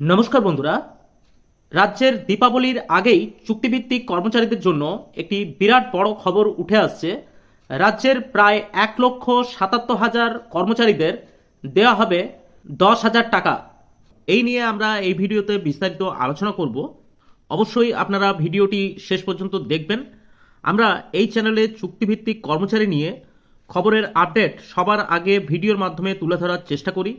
নমস্কার বন্ধুরা। রাজ্যের দীপাবলির আগেই চুক্তিভিত্তিক কর্মচারীদের জন্য একটি বিরাট বড় খবর উঠে আসছে। রাজ্যের প্রায় এক লক্ষ সাতাত্তর হাজার কর্মচারীদের দেওয়া হবে দশ হাজার টাকা। এই নিয়ে আমরা এই ভিডিওতে বিস্তারিত আলোচনা করব। অবশ্যই আপনারা ভিডিওটি শেষ পর্যন্ত দেখবেন। আমরা এই চ্যানেলে চুক্তিভিত্তিক কর্মচারী নিয়ে খবরের আপডেট সবার আগে ভিডিওর মাধ্যমে তুলে ধরার চেষ্টা করি।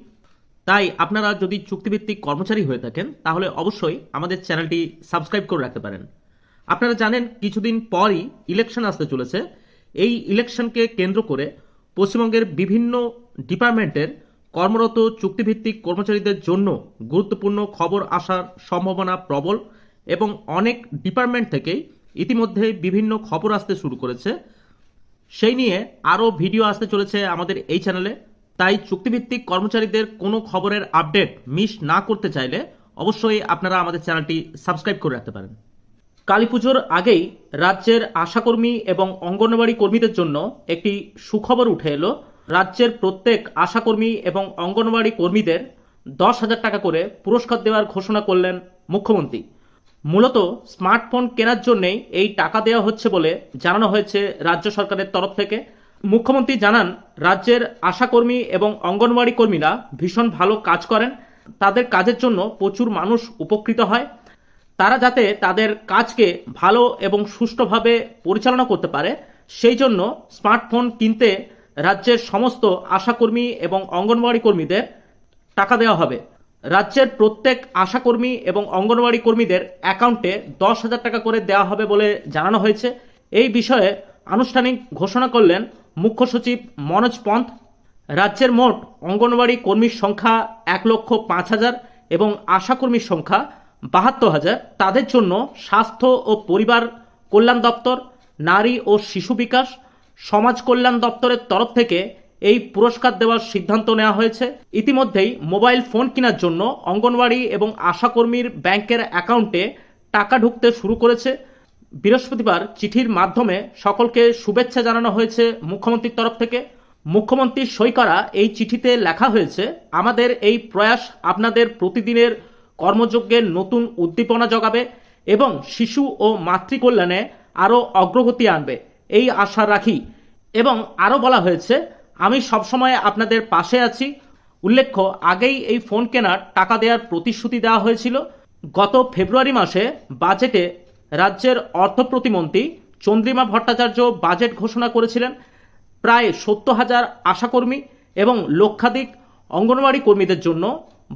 তাই আপনারা যদি চুক্তিভিত্তিক কর্মচারী হয়ে থাকেন, তাহলে অবশ্যই আমাদের চ্যানেলটি সাবস্ক্রাইব করে রাখতে পারেন। আপনারা জানেন, কিছুদিন পরই ইলেকশন আসতে চলেছে। এই ইলেকশনকে কেন্দ্র করে পশ্চিমবঙ্গের বিভিন্ন ডিপার্টমেন্টের কর্মরত চুক্তিভিত্তিক কর্মচারীদের জন্য গুরুত্বপূর্ণ খবর আসার সম্ভাবনা প্রবল এবং অনেক ডিপার্টমেন্ট থেকেই ইতিমধ্যে বিভিন্ন খবর আসতে শুরু করেছে। সেই নিয়ে আরও ভিডিও আসতে চলেছে আমাদের এই চ্যানেলে। তাই চুক্তিভিত্তিক কর্মচারীদের কোনো খবরের আপডেট মিস না করতে চাইলে অবশ্যই আপনারা আমাদের চ্যানেলটি সাবস্ক্রাইব করে রাখতে পারেন। কালী পুজোর আগেই রাজ্যের আশাকর্মী এবং অঙ্গনওয়াড়ি কর্মীদের জন্য একটি সুখবর উঠে এলো। রাজ্যের প্রত্যেক আশাকর্মী এবং অঙ্গনওয়াড়ি কর্মীদের দশ হাজার টাকা করে পুরস্কার দেওয়ার ঘোষণা করলেন মুখ্যমন্ত্রী। মূলত স্মার্টফোন কেনার জন্যেই এই টাকা দেওয়া হচ্ছে বলে জানানো হয়েছে রাজ্য সরকারের তরফ থেকে। মুখ্যমন্ত্রী জানান রাজ্যের আশাকর্মী এবং অঙ্গনওয়াড়ি কর্মীরা ভীষণ ভালো কাজ করেন। তাদের কাজের জন্য প্রচুর মানুষ উপকৃত হয়। তারা যাতে তাদের কাজকে ভালো এবং সুষ্ঠুভাবে পরিচালনা করতে পারে, সেই জন্য স্মার্টফোন কিনতে রাজ্যের সমস্ত আশাকর্মী এবং অঙ্গনওয়াড়ি কর্মীদের টাকা দেওয়া হবে। রাজ্যের প্রত্যেক আশাকর্মী এবং অঙ্গনওয়াড়ি কর্মীদের অ্যাকাউন্টে দশ হাজার টাকা করে দেওয়া হবে বলে জানানো হয়েছে। এই বিষয়ে আনুষ্ঠানিক ঘোষণা করলেন মুখ্য সচিব মনোজ পন্থ, রাজ্যের মোট অঙ্গনওয়াড়ি কর্মীর সংখ্যা এক লক্ষ পাঁচ হাজার এবং আশাকর্মীর সংখ্যা বাহাত্তর হাজার। তাদের জন্য স্বাস্থ্য ও পরিবার কল্যাণ দপ্তর, নারী ও শিশু বিকাশ, সমাজ কল্যাণ দপ্তরের তরফ থেকে এই পুরস্কার দেওয়ার সিদ্ধান্ত নেওয়া হয়েছে। ইতিমধ্যেই মোবাইল ফোন কেনার জন্য অঙ্গনওয়াড়ি এবং আশাকর্মীর ব্যাংকের অ্যাকাউন্টে টাকা ঢুকতে শুরু করেছে। বৃহস্পতিবার চিঠির মাধ্যমে সকলকে শুভেচ্ছা জানানো হয়েছে মুখ্যমন্ত্রীর তরফ থেকে। মুখ্যমন্ত্রীর সই করা এই চিঠিতে লেখা হয়েছে, আমাদের এই প্রয়াস আপনাদের প্রতিদিনের কর্মযজ্ঞের নতুন উদ্দীপনা জগাবে এবং শিশু ও মাতৃকল্যাণে আরও অগ্রগতি আনবে। এই আশা রাখি। এবং আরও বলা হয়েছে, আমি সবসময় আপনাদের পাশে আছি। উল্লেখ্য, আগেই এই ফোন কেনার টাকা দেওয়ার প্রতিশ্রুতি দেওয়া হয়েছিল। গত ফেব্রুয়ারি মাসে বাজেটে রাজ্যের অর্থ প্রতিমন্ত্রী চন্দ্রিমা ভট্টাচার্য বাজেট ঘোষণা করেছিলেন। প্রায় সত্তর হাজার আশাকর্মী এবং লক্ষাধিক অঙ্গনওয়াড়ি কর্মীদের জন্য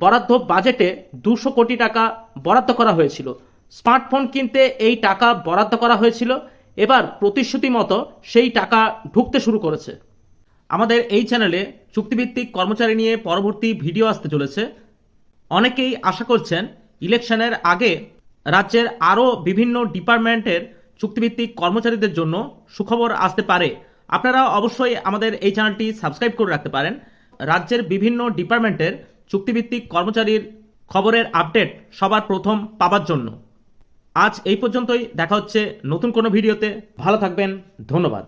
বরাদ্দ বাজেটে দুশো কোটি টাকা বরাদ্দ করা হয়েছিল। স্মার্টফোন কিনতে এই টাকা বরাদ্দ করা হয়েছিল। এবার প্রতিশ্রুতি মতো সেই টাকা ঢুকতে শুরু করেছে। আমাদের এই চ্যানেলে চুক্তিভিত্তিক কর্মচারী নিয়ে পরবর্তী ভিডিও আসতে চলেছে। অনেকেই আশা করছেন ইলেকশনের আগে রাজ্যের আরও বিভিন্ন ডিপার্টমেন্টের চুক্তিভিত্তিক কর্মচারীদের জন্য সুখবর আসতে পারে। আপনারা অবশ্যই আমাদের এই চ্যানেলটি সাবস্ক্রাইব করে রাখতে পারেন। রাজ্যের বিভিন্ন ডিপার্টমেন্টের চুক্তিভিত্তিক কর্মচারীর খবরের আপডেট সবার প্রথম পাবার জন্য। আজ এই পর্যন্তই। দেখা হচ্ছে নতুন কোনো ভিডিওতে। ভালো থাকবেন। ধন্যবাদ।